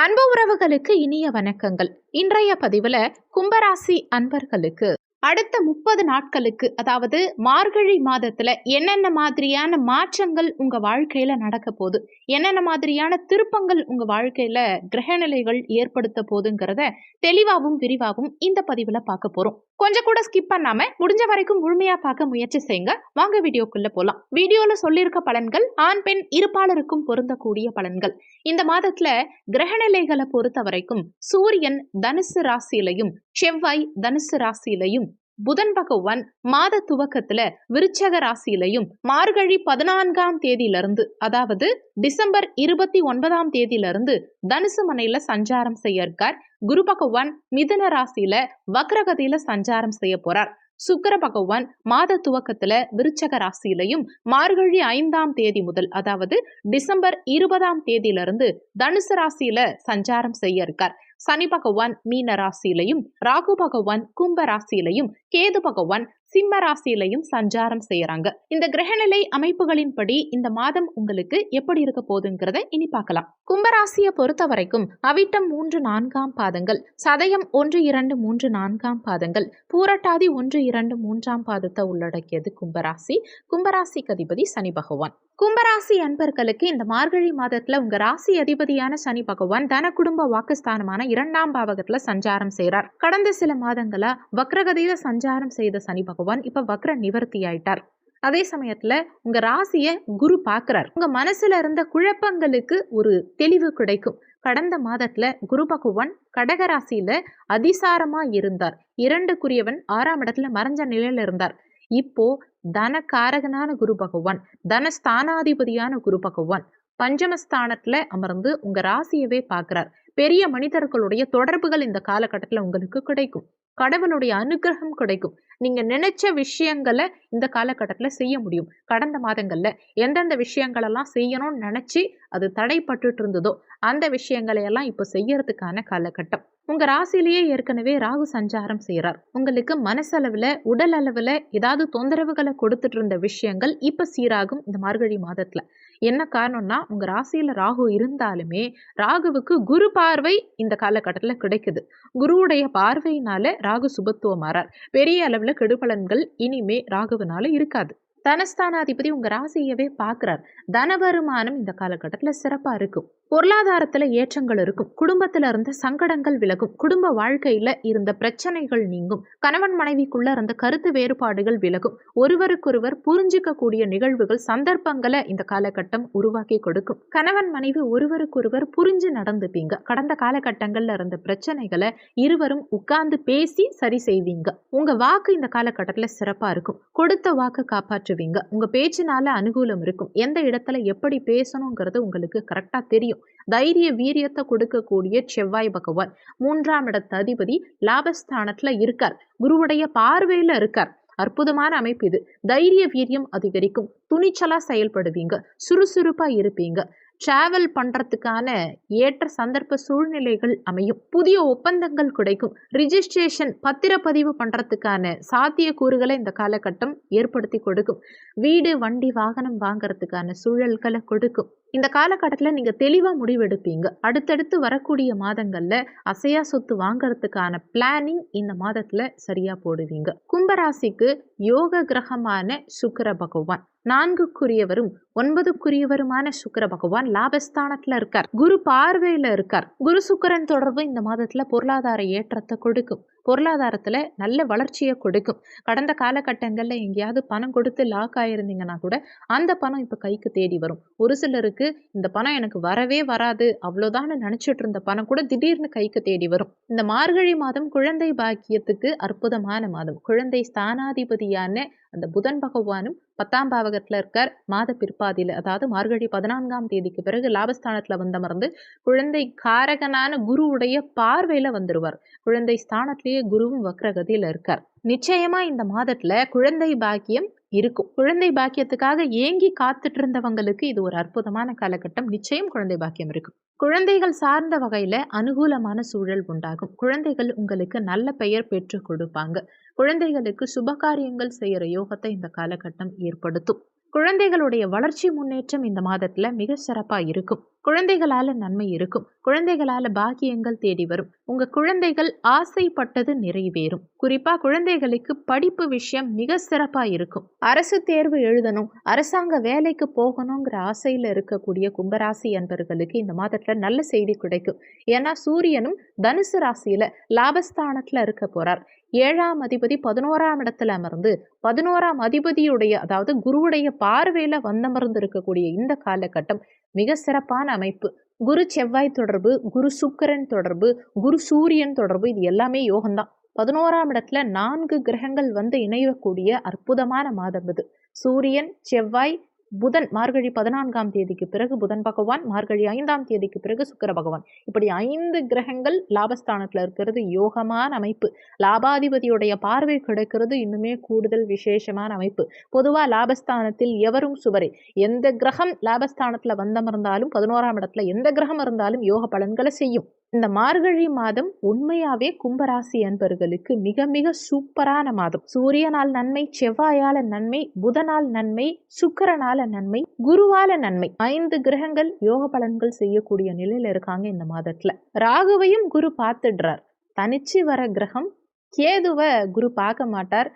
அன்பு உறவுகளுக்கு இனிய வணக்கங்கள். இன்றைய பதிவுல கும்பராசி அன்பர்களுக்கு அடுத்த முப்பது நாட்களுக்கு அதாவது மார்கழி மாதத்துல என்னென்ன மாதிரியான மாற்றங்கள் உங்க வாழ்க்கையில நடக்க போகுது? என்னென்ன மாதிரியான திருப்பங்கள் உங்க வாழ்க்கையில கிரகநிலைகள் ஏற்படுத்த போதுங்கிறத தெளிவாகவும் விரிவாகவும் இந்த பதிவுல பார்க்க போறோம். கொஞ்சம் கூட ஸ்கிப் பண்ணாம முடிஞ்ச வரைக்கும் முழுமையா பார்க்க முயற்சி செய்யுங்க. வாங்க வீடியோக்குள்ள போலாம். வீடியோல சொல்லியிருக்க பலன்கள் ஆண் பெண் இருப்பாளருக்கும் பொருந்தக்கூடிய பலன்கள். இந்த மாதத்துல கிரகநிலைகளை பொறுத்த வரைக்கும் சூரியன் தனுசு ராசியிலையும் செவ்வாய் தனுசு ராசியிலையும் புதன் பகவான் மாத துவக்கத்துல விருச்சக ராசியிலையும் மார்கழி பதினான்காம் தேதியிலிருந்து அதாவது டிசம்பர் இருபத்தி ஒன்பதாம் தேதியிலிருந்து தனுசு மனையில சஞ்சாரம் செய்ய இருக்கார். குரு பகவான் மிதுன ராசியில வக்ரகதியில சஞ்சாரம் செய்ய போறார். சுக்கர பகவான் மாத துவக்கத்துல விருச்சக ராசியிலையும் மார்கழி ஐந்தாம் தேதி முதல் அதாவது டிசம்பர் இருபதாம் தேதியிலிருந்து தனுசு ராசியில சஞ்சாரம் செய்ய இருக்கார். சனி பகவான் மீன ராசியிலையும் ராகு பகவான் கும்ப ராசியிலையும் கேது பகவான் சிம்ம ராசியிலையும் சஞ்சாரம் செய்யறாங்க. இந்த கிரகநிலை அமைப்புகளின்படி இந்த மாதம் உங்களுக்கு எப்படி இருக்க போகுதுங்கிறத இனி பார்க்கலாம். கும்பராசியை பொறுத்த வரைக்கும் அவிட்டம் மூன்று நான்காம் பாதங்கள் சதயம் ஒன்று இரண்டு மூன்று நான்காம் பாதங்கள் பூரட்டாதி ஒன்று இரண்டு மூன்றாம் பாதத்தை உள்ளடக்கியது கும்பராசி. கும்பராசிக்கு அதிபதி சனி பகவான். கும்பராசி அன்பர்களுக்கு இந்த மார்கழி மாதத்துல உங்க ராசி அதிபதியான சனி பகவான் தன குடும்ப வாக்குஸ்தானமான இரண்டாம் பாவகத்துல சஞ்சாரம் செய்கிறார் கடந்த சில மாதங்களா வக்ரகதையில சஞ்சாரம் செய்த சனி பகவான் இப்ப வக்ர நிவர்த்தி ஆயிட்டார் அதே சமயத்துல உங்க ராசிய குரு பாக்குறார். உங்க மனசுல இருந்த குழப்பங்களுக்கு ஒரு தெளிவு கிடைக்கும். கடந்த மாதத்துல குரு பகவான் கடகராசியில அதிசாரமா இருந்தார். இரண்டுக்குரியவன் ஆறாம் இடத்துல மறைஞ்ச நிலையில இருந்தார். இப்போ தனக்காரகனான குரு பகவான் தனஸ்தானாதிபதியான குரு பகவான் பஞ்சமஸ்தானத்துல அமர்ந்து உங்க ராசியவே பார்க்கிறார் பெரிய மனிதர்களுடைய தொடர்புகள் இந்த காலகட்டத்தில் உங்களுக்கு கிடைக்கும். கடவுளுடைய அனுகிரகம் கிடைக்கும். நீங்க நினைச்ச விஷயங்களை இந்த காலகட்டத்தில் செய்ய முடியும். கடந்த மாதங்கள்ல எந்தெந்த விஷயங்களெல்லாம் செய்யணும்னு நினைச்சு அது தடைப்பட்டுட்டு இருந்ததோ அந்த விஷயங்களை எல்லாம் இப்போ செய்யறதுக்கான காலகட்டம். உங்க ராசிலேயே ஏற்கனவே ராகு சஞ்சாரம் செய்யறார் உங்களுக்கு மனசளவுல உடல் அளவுல ஏதாவது தொந்தரவுகளை கொடுத்துட்டு இருந்த விஷயங்கள் இப்ப சீராகும் இந்த மார்கழி மாதத்துல. என்ன காரணம்னா உங்க ராசியில ராகு இருந்தாலுமே ராகுவுக்கு குரு பார்வை இந்த காலகட்டத்தில் கிடைக்குது. குருவுடைய பார்வையினால ராகு சுபத்துவமாறார் பெரிய அளவுல கெடுபலன்கள் இனிமே ராகுவினால இருக்காது. தனஸ்தானாதிபதி உங்க ராசியவே பார்க்கிறார் தன வருமானம் இந்த காலகட்டத்தில் சிறப்பா இருக்கும். பொருளாதாரத்துல ஏற்றங்கள் இருக்கும். குடும்பத்துல இருந்த சங்கடங்கள் விலகும். குடும்ப வாழ்க்கையில இருந்த பிரச்சனைகள் நீங்கும். கணவன் மனைவிக்குள்ள இருந்த கருத்து வேறுபாடுகள் விலகும். ஒருவருக்கொருவர் புரிஞ்சிக்க கூடிய நிகழ்வுகள் சந்தர்ப்பங்களை இந்த காலகட்டம் உருவாக்கி கொடுக்கும். கணவன் மனைவி ஒருவருக்கொருவர் புரிஞ்சு நடந்துப்பீங்க. கடந்த காலகட்டங்கள்ல இருந்த பிரச்சனைகளை இருவரும் உட்கார்ந்து பேசி சரி செய்வீங்க. உங்க வாக்கு இந்த காலகட்டத்துல சிறப்பா இருக்கும். கொடுத்த வாக்கு மாற்றுவீங்க. உங்கள் பேச்சினால அனுகூலம் இருக்கும். எந்த இடத்துல எப்படி பேசணுங்கிறது உங்களுக்கு கரெக்டா தெரியும். தைரிய வீரியத்தை கொடுக்கக்கூடிய செவ்வாய் பகவான். மூன்றாம் இடத்த அதிபதி லாபஸ்தானத்துல இருக்கார். குருவுடைய பார்வையில இருக்கார். அற்புதமான அமைப்பு இது. தைரிய வீரியம் அதிகரிக்கும். துணிச்சலா செயல்படுவீங்க. சுறுசுறுப்பா இருப்பீங்க. டிராவல் பண்ணுறதுக்கான ஏற்ற சந்தர்ப்ப சூழ்நிலைகள் அமையும். புதிய ஒப்பந்தங்கள் கிடைக்கும். ரிஜிஸ்ட்ரேஷன் பத்திரப்பதிவு பண்ணுறதுக்கான சாத்தியக்கூறுகளை இந்த காலகட்டம் ஏற்படுத்தி கொடுக்கும். வீடு வண்டி வாகனம் வாங்கிறதுக்கான சூழல்களை கொடுக்கும். இந்த காலகட்டத்தில் நீங்கள் தெளிவாக முடிவெடுப்பீங்க. அடுத்தடுத்து வரக்கூடிய மாதங்களில் அசையா சொத்து வாங்கிறதுக்கான பிளானிங் இந்த மாதத்தில் சரியாக போடுவீங்க. கும்பராசிக்கு யோக கிரகமான சுக்கர பகவான். நான்குக்குரியவரும் ஒன்பதுக்குரியவருமான சுக்கர பகவான் லாபஸ்தானத்துல இருக்கார். குரு பார்வையில இருக்கார். குரு சுக்கரன் தொடர்பு இந்த மாதத்துல பொருளாதார ஏற்றத்தை கொடுக்கும். பொருளாதாரத்துல நல்ல வளர்ச்சியை கொடுக்கும். கடந்த காலகட்டங்கள்ல எங்கேயாவது பணம் கொடுத்து லாக் ஆயிருந்தீங்கன்னா கூட அந்த பணம் இப்ப கைக்கு தேடி வரும். ஒரு சிலருக்கு இந்த பணம் எனக்கு வரவே வராது அவ்வளோதான் நினைச்சிட்டு இருந்த பணம் கூட திடீர்னு கைக்கு தேடி வரும். இந்த மார்கழி மாதம் குழந்தை பாக்கியத்துக்கு அற்புதமான மாதம். குழந்தை ஸ்தானாதிபதியான அந்த புதன் பகவானும் பத்தாம் பாவகத்தில் இருக்கார் மாத பிற்பாதியில். அதாவது மார்கழி பதினான்காம் தேதிக்கு பிறகு லாபஸ்தானத்தில் வந்தமர்ந்து குழந்தை காரகனான குருவுடைய பார்வையில் வந்துடுவார் குழந்தை ஸ்தானத்திலேயே குருவும் வக்ரகதியில் இருக்கார். நிச்சயமா இந்த மாதத்துல குழந்தை பாக்கியம் இருக்கும். குழந்தை பாக்கியத்துக்காக ஏங்கி காத்துட்டு இருந்தவங்களுக்கு இது ஒரு அற்புதமான காலகட்டம். நிச்சயம் குழந்தை பாக்கியம் இருக்கும். குழந்தைகள் சார்ந்த வகையில அனுகூலமான சூழல் உண்டாகும். குழந்தைகள் உங்களுக்கு நல்ல பெயர் பெற்று கொடுப்பாங்க. குழந்தைகளுக்கு சுபகாரியங்கள் செய்யற யோகத்தை இந்த காலகட்டம் ஏற்படுத்தும். குழந்தைகளுடைய வளர்ச்சி முன்னேற்றம் இந்த மாதத்துல மிக சிறப்பா இருக்கும். குழந்தைகளால நன்மை இருக்கும். குழந்தைகளால பாக்கியங்கள் தேடி வரும். உங்க குழந்தைகள் ஆசைப்பட்டது நிறைவேறும். குறிப்பா குழந்தைகளுக்கு படிப்பு விஷயம் மிக சிறப்பா இருக்கும். அரசு தேர்வு எழுதணும். அரசாங்க வேலைக்கு போகணுங்கிற ஆசையில இருக்கக்கூடிய கும்பராசி அன்பர்களுக்கு இந்த மாதத்துல நல்ல செய்தி கிடைக்கும். ஏன்னா சூரியனும் தனுசு ராசியில லாபஸ்தானத்துல இருக்க போறார். ஏழாம் அதிபதி பதினோராம் இடத்துல அமர்ந்து பதினோராம் அதிபதியுடைய அதாவது குருவுடைய பார்வையில வந்தமர்ந்து இருக்கக்கூடிய இந்த காலகட்டம் மிக சிறப்பான அமைப்பு. குரு செவ்வாய் தொடர்பு குரு சுக்கரன் தொடர்பு குரு சூரியன் தொடர்பு இது எல்லாமே யோகம்தான். பதினோராம் இடத்துல நான்கு கிரகங்கள் வந்து இணையக்கூடிய அற்புதமான மாதம் இது. சூரியன் செவ்வாய் புதன் மார்கழி பதினான்காம் தேதிக்கு பிறகு புதன் பகவான் மார்கழி ஐந்தாம் தேதிக்கு பிறகு சுக்கர பகவான். இப்படி ஐந்து கிரகங்கள் லாபஸ்தானத்தில் இருக்கிறது யோகமான அமைப்பு. லாபாதிபதியுடைய பார்வை கிடைக்கிறது இன்னுமே கூடுதல் விசேஷமான அமைப்பு. பொதுவாக லாபஸ்தானத்தில் எவரும் சுவரே. எந்த கிரகம் லாபஸ்தானத்தில் வந்தமர்ந்தாலும் பதினோராம் இடத்துல எந்த கிரகம் இருந்தாலும் யோக பலன்களை செய்யும். இந்த மார்கழி மாதம் உண்மையாவே கும்பராசி அன்பர்களுக்கு மிக மிக சூப்பரான மாதம். சூரியனால் நன்மை செவ்வாயால நன்மை புதனால் நன்மை சுக்கரனால நன்மை குருவால நன்மை. ஐந்து கிரகங்கள் யோக பலன்கள் செய்யக்கூடிய நிலையில இருக்காங்க இந்த மாதத்துல. ராகுவையும் குரு பார்த்துடுறார். தனிச்சு வர கிரகம் கேதுவை குரு பார்க்க மாட்டார்.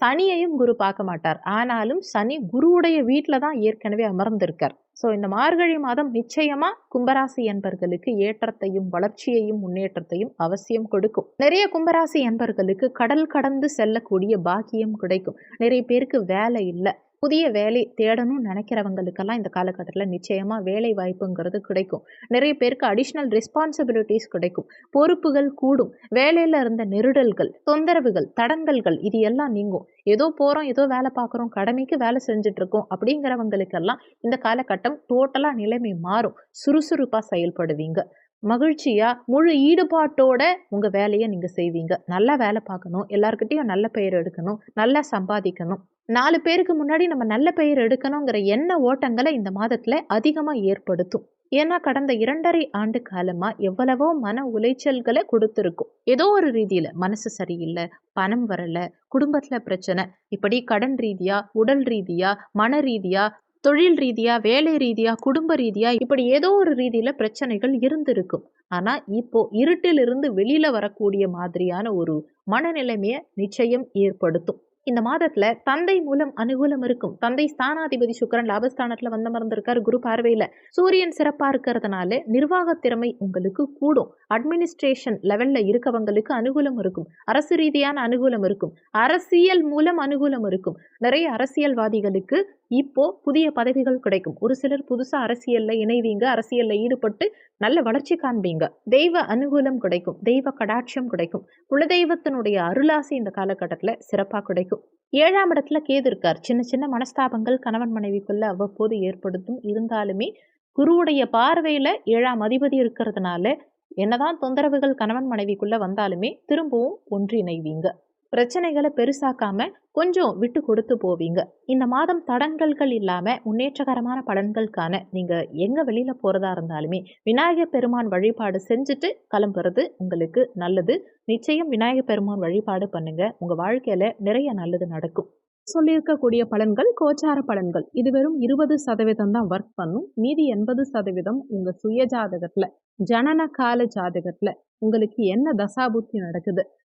சனியையும் குரு பார்க்க மாட்டார். ஆனாலும் சனி குருவுடைய வீட்டில் தான் ஏற்கனவே அமர்ந்திருக்கார். ஸோ இந்த மார்கழி மாதம் நிச்சயமா கும்பராசி என்பர்களுக்கு ஏற்றத்தையும் வளர்ச்சியையும் முன்னேற்றத்தையும் அவசியம் கொடுக்கும். நிறைய கும்பராசி என்பர்களுக்கு கடல் கடந்து செல்லக்கூடிய பாக்கியம் கிடைக்கும். நிறைய பேருக்கு வேலை இல்லை. புதிய வேலை தேடணும்னு நினைக்கிறவங்களுக்கெல்லாம் இந்த காலகட்டத்தில் நிச்சயமாக வேலை வாய்ப்புங்கிறது கிடைக்கும். நிறைய பேருக்கு அடிஷ்னல் ரெஸ்பான்சிபிலிட்டிஸ் கிடைக்கும். பொறுப்புகள் கூடும். வேலையில் இருந்த நெருடல்கள் தொந்தரவுகள் தடங்கல்கள் இது எல்லாம் நீங்கும். ஏதோ போகிறோம் ஏதோ வேலை பார்க்குறோம் கடமைக்கு வேலை செஞ்சுட்டு இருக்கோம் அப்படிங்கிறவங்களுக்கெல்லாம் இந்த காலகட்டம் டோட்டலாக நிலைமை மாறும். சுறுசுறுப்பாக செயல்படுவீங்க. மகிழ்ச்சியாக முழு ஈடுபாட்டோட உங்கள் வேலையை நீங்கள் செய்வீங்க. நல்லா வேலை பார்க்கணும் எல்லாருக்கிட்டேயும் நல்ல பெயர் எடுக்கணும் நல்லா சம்பாதிக்கணும். நாலு பேருக்கு முன்னாடி நம்ம நல்ல பெயர் எடுக்கணுங்கிற எண்ண ஓட்டங்களை இந்த மாதத்தில் அதிகமாக ஏற்படுத்தும். ஏன்னா கடந்த இரண்டரை ஆண்டு காலமாக எவ்வளவோ மன உளைச்சல்களை கொடுத்துருக்கும். ஏதோ ஒரு ரீதியில் மனசு சரியில்லை பணம் வரலை குடும்பத்தில் பிரச்சனை இப்படி கடன் ரீதியாக உடல் ரீதியாக மன ரீதியாக தொழில் ரீதியா வேலை ரீதியா குடும்ப ரீதியா இப்படி ஏதோ ஒரு ரீதியில பிரச்சனைகள் இருந்திருக்கும். ஆனா இப்போ இருட்டிலிருந்து வெளியில வரக்கூடிய மாதிரியான ஒரு மனநிலைமையை நிச்சயம் ஏற்படுத்தும். இந்த மாதத்துல தந்தை மூலம் அனுகூலம் இருக்கும். தந்தை ஸ்தானாதிபதி சுக்கரன் லாபஸ்தானத்துல வந்த மறந்திருக்காரு குரு பார்வையில. சூரியன் சிறப்பா இருக்கிறதுனால நிர்வாக திறமை உங்களுக்கு கூடும். அட்மினிஸ்ட்ரேஷன் லெவல்ல இருக்கவங்களுக்கு அனுகூலம் இருக்கும். அரசு ரீதியான அனுகூலம் இருக்கும். அரசியல் மூலம் அனுகூலம் இருக்கும். நிறைய அரசியல்வாதிகளுக்கு இப்போ புதிய பதவிகள் கிடைக்கும். ஒரு சிலர் புதுசா அரசியல்ல இணைவீங்க அரசியல்ல ஈடுபட்டு நல்ல வளர்ச்சி காண்பீங்க. தெய்வ அனுகூலம் கிடைக்கும் தெய்வ கடாட்சியம் கிடைக்கும். குலதெய்வத்தினுடைய அருளாசி இந்த காலகட்டத்துல சிறப்பா கிடைக்கும். ஏழாம் இடத்துல கேது இருக்கார். சின்ன சின்ன மனஸ்தாபங்கள் கணவன் மனைவிக்குள்ள அவ்வப்போது ஏற்படுத்தும். இருந்தாலுமே குருவுடைய பார்வையில ஏழாம் அதிபதி இருக்கிறதுனால என்னதான் தொந்தரவுகள் கணவன் மனைவிக்குள்ள வந்தாலுமே திரும்பவும் ஒன்றிணைவீங்க. பிரச்சனைகளை பெருசாக்காம கொஞ்சம் விட்டு கொடுத்து போவீங்க. இந்த மாதம் தடங்கல்கள் இல்லாம முன்னேற்றகரமான பலன்களுக்கான நீங்க எங்க வெளியில போறதா இருந்தாலுமே விநாயகர் பெருமான் வழிபாடு செஞ்சுட்டு கிளம்புறது உங்களுக்கு நல்லது. நிச்சயம் விநாயகர் பெருமான் வழிபாடு பண்ணுங்க. உங்க வாழ்க்கையில நிறைய நல்லது நடக்கும். சொல்லியிருக்கக்கூடிய பலன்கள் கோச்சார பலன்கள். இது வெறும் இருபது சதவீதம் தான் ஒர்க் பண்ணும். மீதி எண்பது சதவீதம் உங்க சுய ஜாதகத்துல ஜனன கால ஜாதகத்துல உங்களுக்கு என்ன தசாபுத்தி நடக்குது?